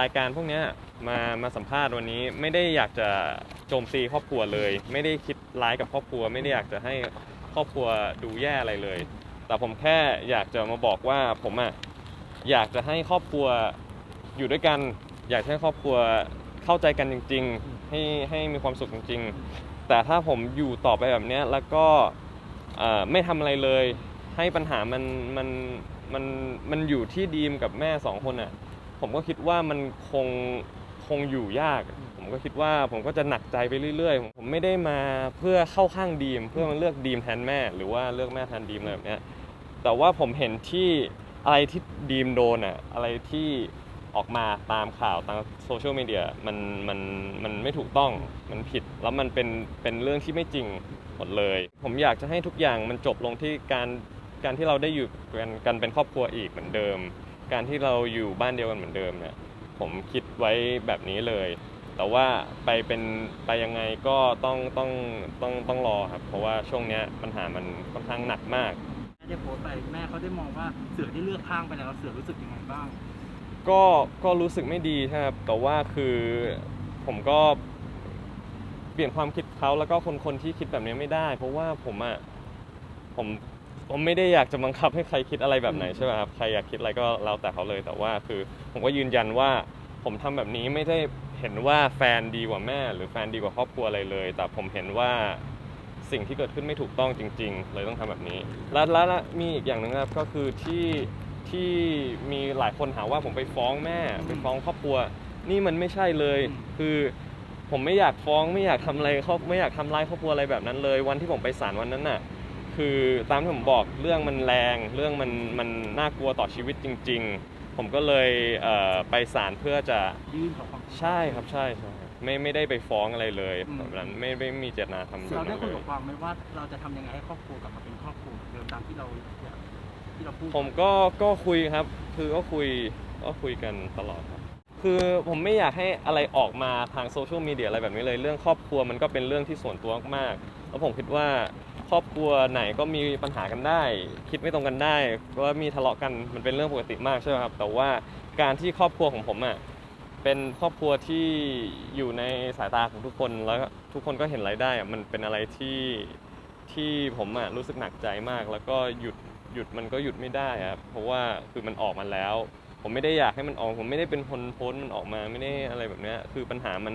รายการพวกเนี้ยมามาสัมภาษณ์วันนี้ไม่ได้อยากจะโจมตีครอบครัวเลย ไม่ได้คิดร้ายกับครอบครัว ไม่ได้อยากจะให้ครอบครัวดูแย่อะไรเลย แต่ผมแค่อยากจะมาบอกว่าผมอะอยากจะให้ครอบครัวอยู่ด้วยกัน อยากให้ครอบครัวเข้าใจกันจริง ๆ ให้ให้มีความสุขจริง ๆ แต่ถ้าผมอยู่ต่อไปแบบเนี้ยแล้วก็ไม่ทำอะไรเลย ให้ปัญหามันมันมันมันอยู่ที่ดีมกับแม่สองคนอะ ผมก็คิดว่ามันคงคงอยู่ยาก ผมก็คิดว่าผมก็จะหนักใจไปเรื่อยๆ ผมไม่ได้มาเพื่อเข้าข้างดีม เพื่อมาเลือกดีมแทนแม่ หรือว่าเลือกแม่แทนดีมอะไรแบบนี้แต่ว่าผมเห็นที่อะไรที่ดีมโดนอะอะไรที่ออกมาตามข่าวตามโซเชียลมีเดียมันมันมันไม่ถูกต้องมันผิด แล้วมันเป็นเป็นเรื่องที่ไม่จริงหมดเลย ผมอยากจะให้ทุกอย่างมันจบลงที่การการที่เราได้อยู่กันกันเป็นครอบครัวอีกเหมือนเดิม การที่เราอยู่บ้านเดียวกันเหมือนเดิมเนี่ยผมคิดไว้แบบนี้เลย แต่ว่าไปเป็นไปยังไงก็ต้องต้องต้องต้องรอครับ เพราะว่าช่วงเนี้ยปัญหามันค่อนข้างหนักมาก แม่ได้โพสต์ไปแม่เขาได้มองว่าเสือที่เลือกข้างไปแล้วเสือรู้สึกยังไงบ้าง ก็ก็รู้สึกไม่ดีครับ แต่ว่าคือผมก็เปลี่ยนความคิดเขาแล้วก็คนคนที่คิดแบบนี้ไม่ได้ เพราะว่าผมอะผม ผมไม่ได้อยากจะบังคับให้ใครคิดอะไรแบบไหนใช่ไหมครับใครอยากคิดอะไรก็แล้วแต่เขาเลยแต่ว่าคือ ผมก็ยืนยันว่าผมทำแบบนี้ไม่ได้เห็นว่าแฟนดีกว่าแม่ หรือแฟนดีกว่าครอบครัวอะไรเลย แต่ผมเห็นว่าสิ่งที่เกิดขึ้นไม่ถูกต้องจริง ๆ เลยต้องทำแบบนี้แล้วแล้วแล้วมีอีกอย่างหนึ่งนะครับก็คือที่ที่มีหลายคนหาว่าผมไปฟ้องแม่ไปฟ้องครอบครัว นี่มันไม่ใช่เลยอืมคือผมไม่อยากฟ้องไม่อยากทำอะไรเขาไม่อยากทำร้ายครอบครัวอะไรแบบนั้นเลย วันที่ผมไปศาลวันนั้นน่ะ คือตามที่ผมบอกเรื่องมันแรง เรื่องมันมันน่ากลัวต่อชีวิตจริง ๆ ผมก็เลยเอ่อไปศาลเพื่อจะยื่นขอความ ใช่ครับใช่ใช่ไม่ไม่ได้ไปฟ้องอะไรเลยอืม แบบนั้นไม่ไม่มีเจตนาทำแบบเราได้นั้นคุยเลกับยความไหมว่าเราจะทำยังไงให้ครอบครัวกลับมาเป็นครอบครัวเหมือนเดิมตามที่เราอยากที่เราพูด ผมก็ก็คุยครับ คือก็คุยก็คุยกันตลอดครับ คือผมไม่อยากให้อะไรออกมาทางโซเชียลมีเดียอะไรแบบนี้เลย เรื่องครอบครัวมันก็เป็นเรื่องที่ส่วนตัวมากๆแล้วผมคิดว่า ครอบครัวไหนก็มีปัญหากันได้ คิดไม่ตรงกันได้ว่ามีทะเลาะกันมันเป็นเรื่องปกติมากใช่ไหมครับ แต่ว่าการที่ครอบครัวของผมอะเป็นครอบครัวที่อยู่ในสายตาของทุกคนแล้วทุกคนก็เห็นรายได้อะมันเป็นอะไรที่ที่ผมอะรู้สึกหนักใจมาก แล้วก็หยุดหยุดมันก็หยุดไม่ได้ครับเพราะว่าคือมันออกมาแล้ว ผมไม่ได้อยากให้มันออก ผมไม่ได้เป็นคนโพสต์มันออกมาไม่ได้อะไรแบบเนี้ยคือปัญหามัน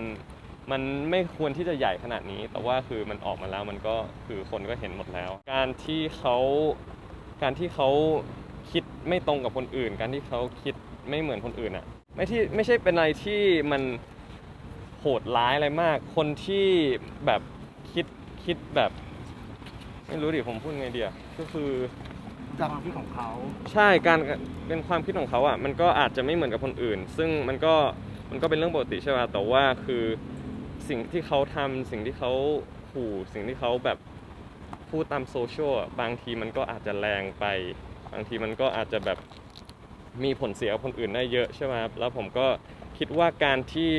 มันไม่ควรที่จะใหญ่ขนาดนี้ แต่ว่าคือมันออกมาแล้วมันก็คือคนก็เห็นหมดแล้ว การที่เขาการที่เขาคิดไม่ตรงกับคนอื่น การที่เขาคิดไม่เหมือนคนอื่นอะไม่ที่ไม่ใช่เป็นอะไรที่มันโหดร้ายอะไรมาก คนที่แบบคิดคิดแบบ ไม่รู้ดิผมพูดไงเดียก็คือความคิดของเขาใช่การเป็นความคิดของเขาอะมันก็อาจจะไม่เหมือนกับคนอื่น ซึ่งมันก็มันก็เป็นเรื่องปกติใช่ป่ะแต่ว่าคือ สิ่งที่เขาทำสิ่งที่เขาขู่สิ่งที่เขาแบบพูดตามโซเชียลบางทีมันก็อาจจะแรงไป บางทีมันก็อาจจะแบบมีผลเสียกับคนอื่นได้เยอะใช่ไหมครับแล้วผมก็คิดว่าการที่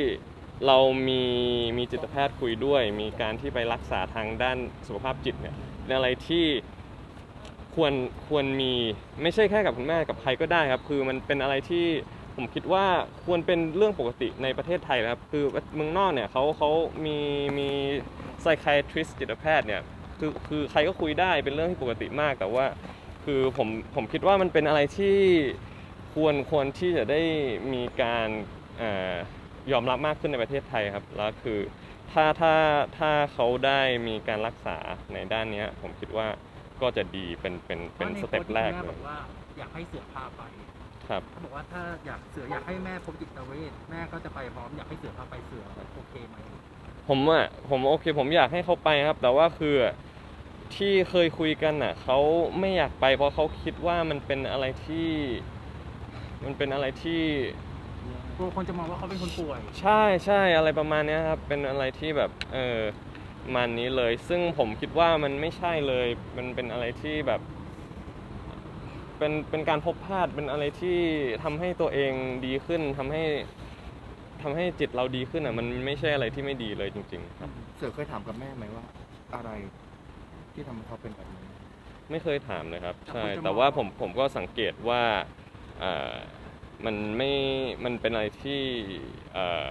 เรามีมีจิตแพทย์คุยด้วย มีการที่ไปรักษาทางด้านสุขภาพจิตเนี่ยเป็นอะไรที่ควรควรมีไม่ใช่แค่กับคุณแม่กับใครก็ได้ครับ คือมันเป็นอะไรที่ ผมคิดว่าควรเป็นเรื่องปกติในประเทศไทยนะครับ คือเมืองนอกเนี่ยเขาเขามีมีไซค i ทริสจิตแพทย์เนี่ยคือคือใครก็คุยได้เป็นเรื่องที่ปกติมากแต่ว่า คือผมผมคิดว่ามันเป็นอะไรที่ควรควรที่จะได้มีการเอ่อยอมรับมากขึ้นในประเทศไทยครับแล้วคือถ้าถ้าถ้าเขาได้มีการรักษาในด้านเนี้ยผมคิดว่าก็จะดีเป็นเป็นเป็นสเต็ปแรกแม่เลบอยกว่าอยากให้เสือพาไป ครับ เขาบอกว่าถ้าอยากเสืออยากให้แม่พบจิตเวชแม่ก็จะไปพร้อมอยากให้เสือพาไปเสือโอเคไหมผมอะผมโอเคผมอยากให้เขาไปครับ แต่ว่าคือที่เคยคุยกันอะเขาไม่อยากไปเพราะเขาคิดว่ามันเป็นอะไรที่ มันเป็นอะไรที่ กลัวคนจะมองว่าเขาเป็นคนป่วย ใช่ใช่อะไรประมาณเนี้ยครับ เป็นอะไรที่แบบเออมันนี้เลย ซึ่งผมคิดว่ามันไม่ใช่เลย มันเป็นอะไรที่แบบ เป็นเป็นการพบแพทย์เป็นอะไรที่ทำให้ตัวเองดีขึ้นทำให้ทำให้จิตเราดีขึ้นอะมันไม่ใช่อะไรที่ไม่ดีเลยจริง ๆ ครับ เสือเคยถามกับแม่ไหมว่า อะไรที่ทำให้เขาเป็นแบบนี้ ไม่เคยถามเลยครับแต่ใช่คนจะมองแต่ว่าผมผมก็สังเกตว่าเอ่อมันไม่มันเป็นอะไรที่เอ่อ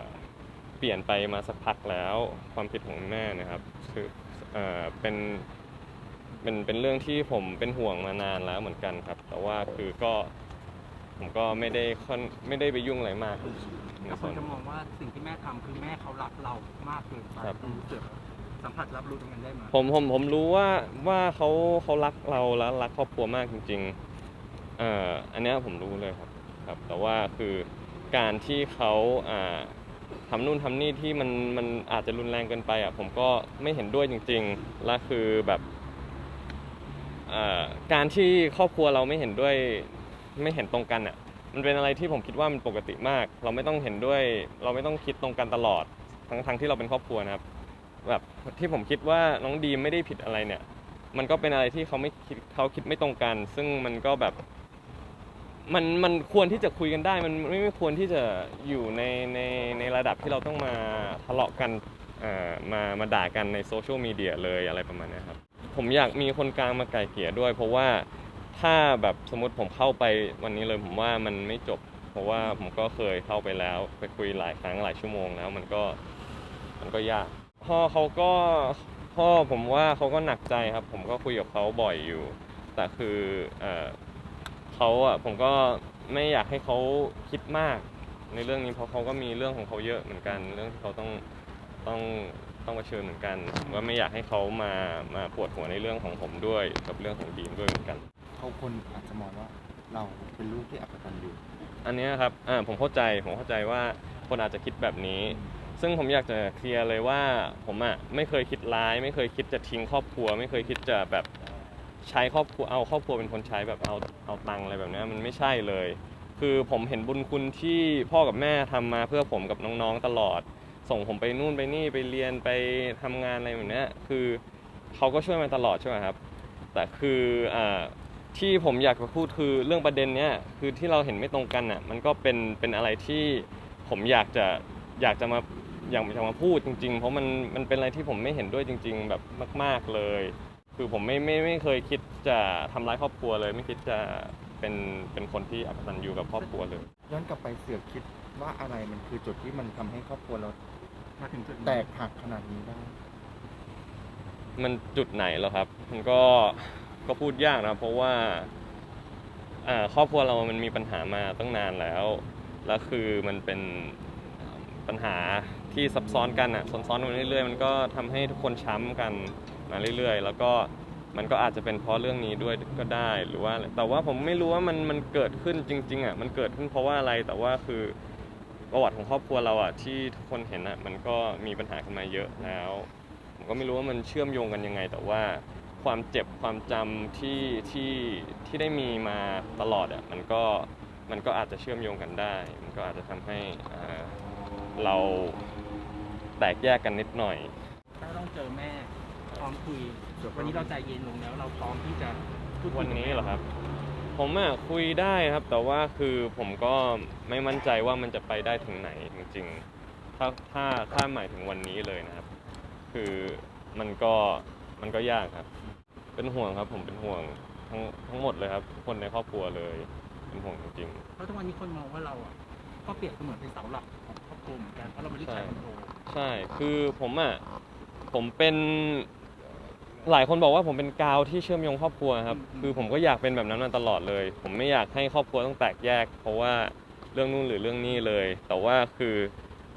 เปลี่ยนไปมาสักพักแล้ว ความคิดของแม่นะครับคือเอ่อเป็น เป็นเป็นเรื่องที่ผมเป็นห่วงมานานแล้วเหมือนกันครับ แต่ว่าคือก็ผมก็ไม่ได้ค่อนไม่ได้ไปยุ่งอะไรมากในแต่คส่วนน จะมองว่าสิ่งที่แม่ทำคือแม่เขารักเรามากเกินไปครับเสือสัมผัสรับรู้ตรงนั้นได้ไหมผมผมผมรู้ว่าว่าเขาเขารักเราแล้วรักครอบครัวมากจริงๆเอ่ออันเนี้ยผมรู้เลยครับครับ แต่ว่าคือการที่เขาอ่าทำนู่นทำนี่ที่มันมันอาจจะรุนแรงเกินไปอะผมก็ไม่เห็นด้วยจริงๆและคือแบบเอ่อ การที่ครอบครัวเราไม่เห็นด้วยไม่เห็นตรงกันอะมันเป็นอะไรที่ผมคิดว่ามันปกติมาก เราไม่ต้องเห็นด้วย เราไม่ต้องคิดตรงกันตลอดทั้งทั้งที่เราเป็นครอบครัวนะครับแบบที่ผมคิดว่าน้องดีมไม่ได้ผิดอะไรเนี่ย มันก็เป็นอะไรที่เขาไม่คิดเขาคิดไม่ตรงกัน ซึ่งมันก็แบบมันมันควรที่จะคุยกันได้ มันไม่ไม่ควรที่จะอยู่ในในในระดับที่เราต้องมาทะเลาะกันเอ่อมามาด่ากันในโซเชียลมีเดียเลยอะไรประมาณนี้ครับ ผมอยากมีคนกลางมาไกลเกลี่ยด้วย เพราะว่าถ้าแบบสมมติผมเข้าไปวันนี้เลยผมว่ามันไม่จบ เพราะว่าผมก็เคยเข้าไปแล้ว ไปคุยหลายครั้งหลายชั่วโมงแล้วมันก็มันก็ยาก พ่อเขาก็พ่อผมว่าเขาก็หนักใจครับ ผมก็คุยกับเขาบ่อยอยู่ แต่คือเออเขาอะผมก็ไม่อยากให้เขาคิดมาก ในเรื่องนี้เพราะเขาก็มีเรื่องของเขาเยอะเหมือนกัน เรื่องที่เขาต้องต้อง ต้องเผชิญเหมือนกันผมก็ไม่อยากให้เขามามาปวดหัวในเรื่องของผมด้วย กับเรื่องของดีมด้วยเหมือนกัน เขาคนอาจจะมองว่าเราเป็นลูกที่อักตันอยู่อันเนี้ยครับอ่าผมเข้าใจผมเข้าใจว่าคนอาจจะคิดแบบนี้ ซึ่งผมอยากจะเคลียร์เลยว่าผมอะไม่เคยคิดร้าย ไม่เคยคิดจะทิ้งครอบครัว ไม่เคยคิดจะแบบใช้ครอบครัวเอาครอบครัวเป็นคนใช้แบบเอาเอาตังค์อะไรแบบเนี้ยมันไม่ใช่เลย คือผมเห็นบุญคุณที่พ่อกับแม่ทำมาเพื่อผมกับน้องๆตลอด ส่งผมไปนู่นไปนี่ไปเรียนไปทำงานอะไรแบบนี้คือเขาก็ช่วยมาตลอดใช่ไหมครับ แต่คืออ่าที่ผมอยากจะพูดคือเรื่องประเด็นเนี้ยคือที่เราเห็นไม่ตรงกันอะมันก็เป็นเป็นอะไรที่ผมอยากจะอยากจะมาอยากจะมาพูดจริง ๆ เพราะมันมันเป็นอะไรที่ผมไม่เห็นด้วยจริง ๆ แบบมาก ๆเลย คือผมไม่ไม่ไม่เคยคิดจะทำร้ายครอบครัวเลย ไม่คิดจะเป็นเป็นคนที่อักตันอยู่กับครอบครัวเลยย้อนกลับไปเสือกคิด ว่าอะไรมันคือจุดที่มันทำให้ครอบครัวเรามาถึงจุดนี้แตกหักขนาดนี้ได้มันจุดไหนเหรอครับ มันก็ก็พูดยากนะเพราะว่าอ่าครอบครัวเรามันมีปัญหามาตั้งนานแล้ว แล้วคือมันเป็นปัญหาที่ซับซ้อนกันอะซ้อนๆมาเรื่อยๆ มันก็ทำให้ทุกคนช้ำกันมาเรื่อยๆ แล้วก็มันก็อาจจะเป็นเพราะเรื่องนี้ด้วยก็ได้หรือว่าแต่ว่าผมไม่รู้ว่ามันมันเกิดขึ้นจริง ๆอะมันเกิดขึ้นเพราะว่าอะไรแต่ว่าคือ ประวัติของครอบครัวเราอะที่ทุกคนเห็นอะมันก็มีปัญหากันมาเยอะแล้ว ผมก็ไม่รู้ว่ามันเชื่อมโยงกันยังไง แต่ว่าความเจ็บความจำที่ที่ที่ได้มีมาตลอดอะมันก็มันก็อาจจะเชื่อมโยงกันได้ มันก็อาจจะทำให้อ่าเราแตกแยกกันนิดหน่อย ถ้าต้องเจอแม่พร้อมคุย วันนี้เราใจเย็นลงแล้ว เราพร้อมที่จะพูดคุยวันกับนี้แม่เหรอครับ ผมอะคุยได้ครับ แต่ว่าคือผมก็ไม่มั่นใจว่ามันจะไปได้ถึงไหนจริงๆ ถ้าถ้าถ้าหมายถึงวันนี้เลยนะครับ คือมันก็มันก็ยากครับ เป็นห่วงครับ ผมเป็นห่วงทั้งทั้งหมดเลยครับทุกคนในครอบครัวเลย เป็นห่วงจริงเพราะทุกวันนี้คนมองว่าเราอะก็เปรียบเสมือนเป็นเสาหลักของครอบครัวเหมือนกันเพราะเราเป็นลูกชายคนโตๆใช่ คือผมอะผมเป็น หลายคนบอกว่าผมเป็นกาวที่เชื่อมโยงครอบครัวครับ คือผมก็อยากเป็นแบบนั้นมาตลอดเลย ผมไม่อยากให้ครอบครัวต้องแตกแยก เพราะว่าเรื่องนู่นหรือเรื่องนี้เลย แต่ว่าคือ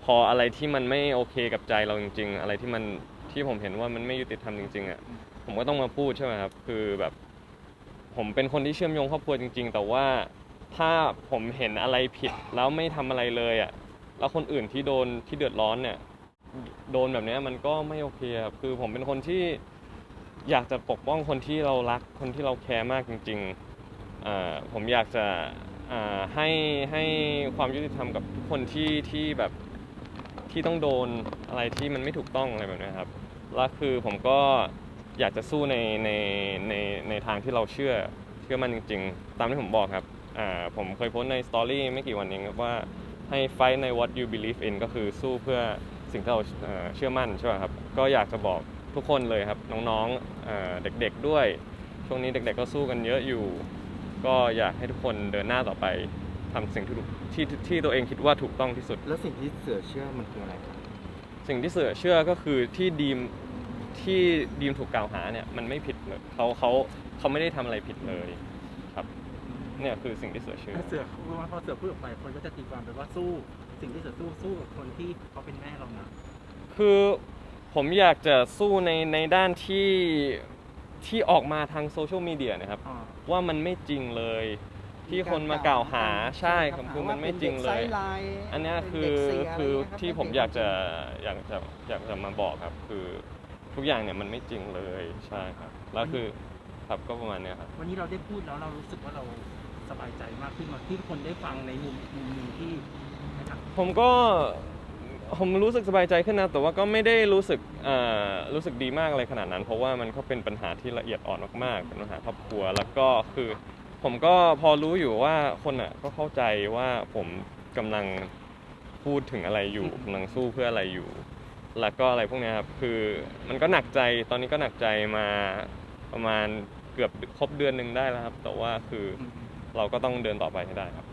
พออะไรที่มันไม่โอเคกับใจเราจริง ๆ อะไรที่มันที่ผมเห็นว่ามันไม่ยุติธรรมจริงๆอะผมก็ต้องมาพูดใช่ไหมครับ คือแบบ ผมเป็นคนที่เชื่อมโยงครอบครัวจริง ๆ แต่ว่าถ้าผมเห็นอะไรผิดแล้วไม่ทำอะไรเลยอะแล้วคนอื่นที่โดนที่เดือดร้อนเนี่ย โดนแบบเนี้ยมันก็ไม่โอเคครับคือผมเป็นคนที่ อยากจะปกป้องคนที่เรารักคนที่เราแคร์มากจริงๆผมอยากจะให้ให้ความยุติธรรมกับทุกคนที่ที่แบบที่ต้องโดนอะไรที่มันไม่ถูกต้องอะไรแบบนี้ครับแล้วคือผมก็อยากจะสู้ในในในในทางที่เราเชื่อเชื่อมันจริง ๆ ตามที่ผมบอกครับผมเคยโพสในสตอรี่ไม่กี่วันเองครับว่าให้ fight ใน what you believe in ก็คือสู้เพื่อสิ่งที่เราเชื่อมั่นใช่ไหมครับ ก็อยากจะบอก ทุกคนเลยครับ น้องๆเอ่อเด็กๆด้วย ช่วงนี้เด็กๆก็สู้กันเยอะอยู่ ก็อยากให้ทุกคนเดินหน้าต่อไปทำสิ่งที่ถูกที่ที่ตัวเองคิดว่าถูกต้องที่สุด แล้วสิ่งที่เสือเชื่อมันคืออะไรครับสิ่งที่เสือเชื่อก็คือที่ดีมที่ดีมถูกกล่าวหาเนี่ยมันไม่ผิดเลยเขาเขาเขาไม่ได้ทำอะไรผิดเลยครับเนี่ยคือสิ่งที่เสือเชื่อถ้าเสือพอเสือพูดออกไปคนก็จะตีความไปว่าสู้ สิ่งที่เสือสู้สู้กับคนที่เขาเป็นแม่เรานะ คือ ผมอยากจะสู้ในในด้านที่ที่ออกมาทางโซเชียลมีเดียนะครับ อ่าว่ามันไม่จริงเลยที่คนมากล่าวหาใช่ครับคือมันไม่จริงเลย อันเนี้ยคือคือที่ผมอยากจะอยากจะอยากจะมาบอกครับ คือทุกอย่างเนี่ยมันไม่จริงเลยใช่ครับแล้วคือครับก็ประมาณเนี้ยครับ วันนี้เราได้พูดแล้วเรารู้สึกว่าเราสบายใจมากขึ้นมาที่คนได้ฟังในมุมมุมหนึ่งที่นะครับผมก็ ผมรู้สึกสบายใจขึ้นนะ แต่ว่าก็ไม่ได้รู้สึกเอ่อรู้สึกดีมากอะไรขนาดนั้น เพราะว่ามันก็เป็นปัญหาที่ละเอียดอ่อนมากๆเป็นปัญหาครอบครัว แล้วก็คือผมก็พอรู้อยู่ว่าคนอะก็เข้าใจว่าผมกำลังพูดถึงอะไรอยู่กำลังสู้เพื่ออะไรอยู่ แล้วก็อะไรพวกเนี้ยครับคือมันก็หนักใจตอนนี้ก็หนักใจมาประมาณเกือบครบเดือนหนึ่งได้แล้วครับ แต่ว่าคือเราก็ต้องเดินต่อไปให้ได้ครับ